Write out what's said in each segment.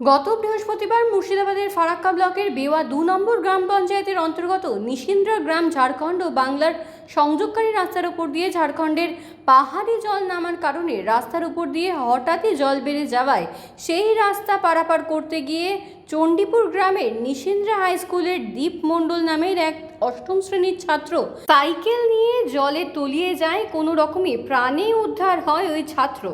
গত বৃহস্পতিবার মুর্শিদাবাদের ফারাক্কা ব্লকের বেওয়া দু নম্বর গ্রাম পঞ্চায়েতের অন্তর্গত নিশিন্দ্রা গ্রাম ঝাড়খণ্ড ও বাংলার সংযোগকারী রাস্তার উপর দিয়ে ঝাড়খণ্ডের পাহাড়ি জল নামার কারণে রাস্তার উপর দিয়ে হঠাৎই জল বেড়ে যাওয়ায় সেই রাস্তা পারাপার করতে গিয়ে চণ্ডীপুর গ্রামের নিশিন্দ্রা হাই স্কুলের দীপ মণ্ডল নামের এক অষ্টম শ্রেণির ছাত্র সাইকেল নিয়ে জলে তলিয়ে যায়। কোনো রকমে প্রাণে উদ্ধার হয় ওই ছাত্র।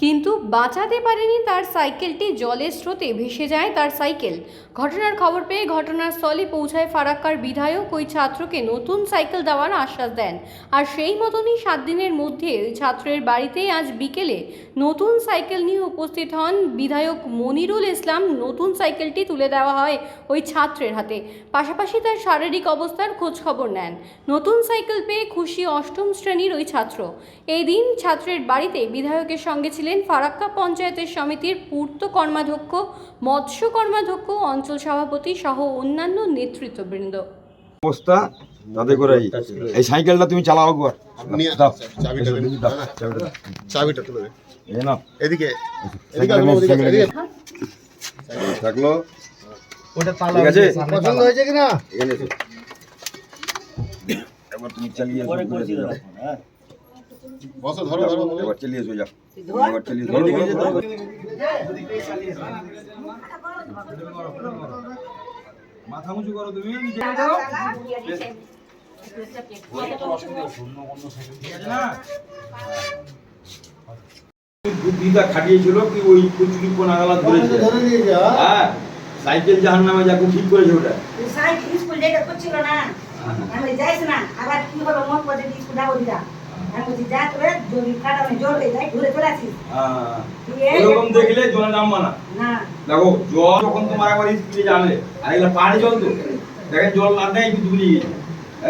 কিন্তু বাঁচাতে পারেনি তার সাইকেলটি। জলের স্রোতে ভেসে যায় তার সাইকেল। ঘটনার খবর পেয়ে ঘটনাস্থলে পৌঁছায় ফারাক্কার বিধায়ক ওই ছাত্রকে নতুন সাইকেল দেওয়ার আশ্বাস দেন। আর সেই মতনই সাত দিনের মধ্যে ওই ছাত্রের বাড়িতে আজ বিকেলে নতুন সাইকেল নিয়ে উপস্থিত হন বিধায়ক মনিরুল ইসলাম। নতুন সাইকেলটি তুলে দেওয়া হয় ওই ছাত্রের হাতে। পাশাপাশি তার শারীরিক অবস্থার খোঁজ খবর নেন। নতুন সাইকেল পেয়ে খুশি অষ্টম শ্রেণির ওই ছাত্র। এই দিন ছাত্রের বাড়িতে বিধায়কের সঙ্গে ছিলেন ফারাক্কা পঞ্চায়েতের সমিতির পূর্ত কর্মাধ্যক্ষ মৎস্য কর্মাধ্যক্ষ অঞ্চল সভাপতি সহ অন্যান্য নেতৃত্ববৃন্দ। অবস্থা তাতে করে এই- সাইকেলটা তুমি চালাও একবার। চাবিটা চাবিটা তুলে দে। এদিকে। থাকল। ওটা তালা ঠিক আছে? পছন্দ হয়েছে কিনা? এখানে এবার তুমি চালিয়ে। বসো ধরো ধরো ধরো। এবার চালিয়ে যাও। এবার চালিয়ে ধরো, ধরো, ধরো। মাথা উঁচু করো তুমি নিচে করো বুদ্ধিটা খাটিয়েছিল কি ওই কুচুরি কোন আগালা ধরেছে হ্যাঁ? হ্যাঁ সাইকেল জাহান নামে যাকে ঠিক করেছে ওটা সাইকেল স্কুল যেটা করছিল না আমি যাইস না আবার কি হলো মন করে স্কুল যাব দিদা আমি বলছি যা তোরে যদি কাটানো জোর হয়ে যায় ঘুরে চলে আসিস। হ্যাঁ। এরকম দেখলে জলে নামবা না। না। দেখো জল যখন তোমার একবার স্পিডে যাবে আর এগুলো পাহাড়ি জল তো দেখেন জল না দেয় একটু দুলিয়ে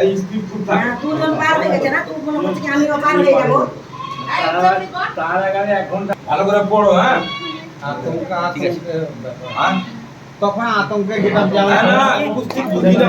এই স্পিড খুব থাকে। তুই যখন পার হয়ে গেছে না তুই মনে করছিস কি পার হয়ে যাব? ভালো করে পড়ো হ্যাঁ? আতঙ্ক। হ্যাঁ? তখন আতঙ্কে না, না, উপস্থিত বুদ্ধিটা